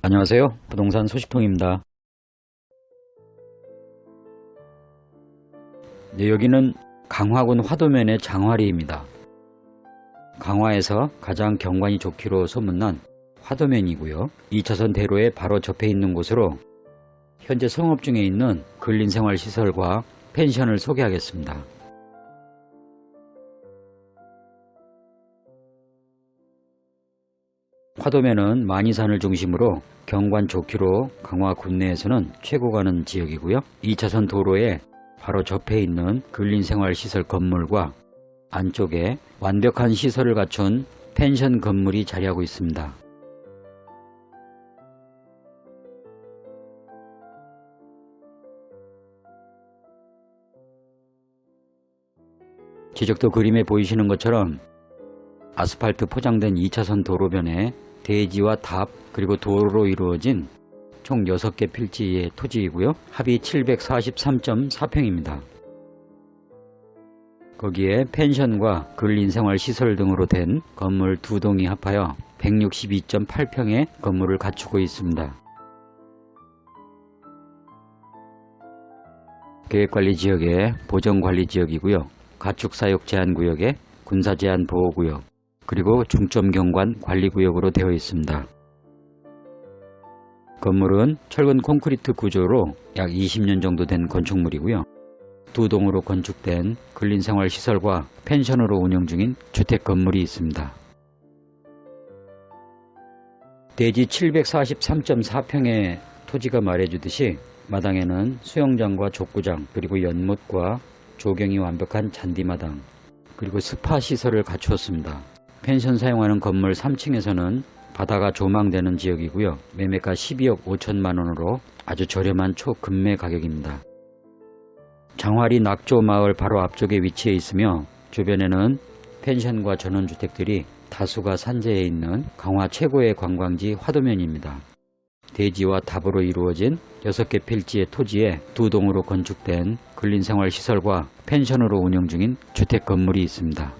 안녕하세요. 부동산 소식통입니다. 네, 여기는 강화군 화도면의 장화리입니다. 강화에서 가장 경관이 좋기로 소문난 화도면이고요. 2차선 대로에 바로 접해 있는 곳으로 현재 성업 중에 있는 근린생활시설과 펜션을 소개하겠습니다. 화도면은 만이산을 중심으로 경관 좋기로 강화 군내에서는 최고 가는 지역이고요. 2차선 도로에 바로 접해 있는 근린생활시설 건물과 안쪽에 완벽한 시설을 갖춘 펜션 건물이 자리하고 있습니다. 지적도 그림에 보이시는 것처럼 아스팔트 포장된 2차선 도로변에 대지와 답 그리고 도로로 이루어진 총 6개 필지의 토지이고요. 합이 743.4평입니다. 거기에 펜션과 근린생활시설 등으로 된 건물 두 동이 합하여 162.8평의 건물을 갖추고 있습니다. 계획관리지역의 보정관리지역이고요. 가축사육 제한구역에 군사제한 보호구역, 그리고 중점경관 관리구역으로 되어 있습니다. 건물은 철근 콘크리트 구조로 약 20년 정도 된 건축물이고요. 두 동으로 건축된 근린생활시설과 펜션으로 운영 중인 주택 건물이 있습니다. 대지 743.4평의 토지가 말해주듯이 마당에는 수영장과 족구장 그리고 연못과 조경이 완벽한 잔디마당 그리고 스파 시설을 갖추었습니다. 펜션 사용하는 건물 3층에서는 바다가 조망되는 지역이고요. 매매가 12억 5천만 원으로 아주 저렴한 초급매 가격입니다. 장화리 낙조 마을 바로 앞쪽에 위치해 있으며 주변에는 펜션과 전원주택들이 다수가 산재해 있는 강화 최고의 관광지 화도면입니다. 대지와 답으로 이루어진 6개 필지의 토지에 두 동으로 건축된 근린생활시설과 펜션으로 운영 중인 주택 건물이 있습니다.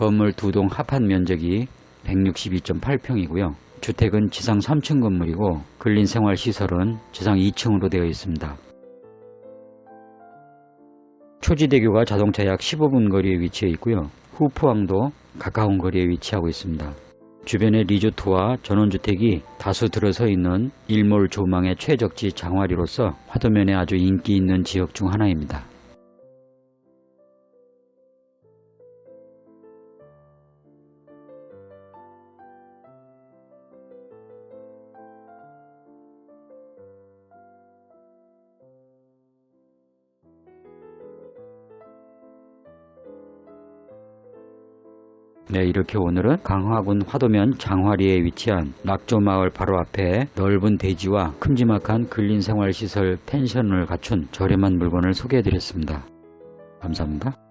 건물 두 동 합한 면적이 162.8평이고요. 주택은 지상 3층 건물이고 근린생활시설은 지상 2층으로 되어 있습니다. 초지대교가 자동차 약 15분 거리에 위치해 있고요. 후포항도 가까운 거리에 위치하고 있습니다. 주변의 리조트와 전원주택이 다수 들어서 있는 일몰 조망의 최적지 장화리로서 화도면에 아주 인기 있는 지역 중 하나입니다. 네, 이렇게 오늘은 강화군 화도면 장화리에 위치한 낙조마을 바로 앞에 넓은 대지와 큼지막한 근린생활시설 펜션을 갖춘 저렴한 물건을 소개해드렸습니다. 감사합니다.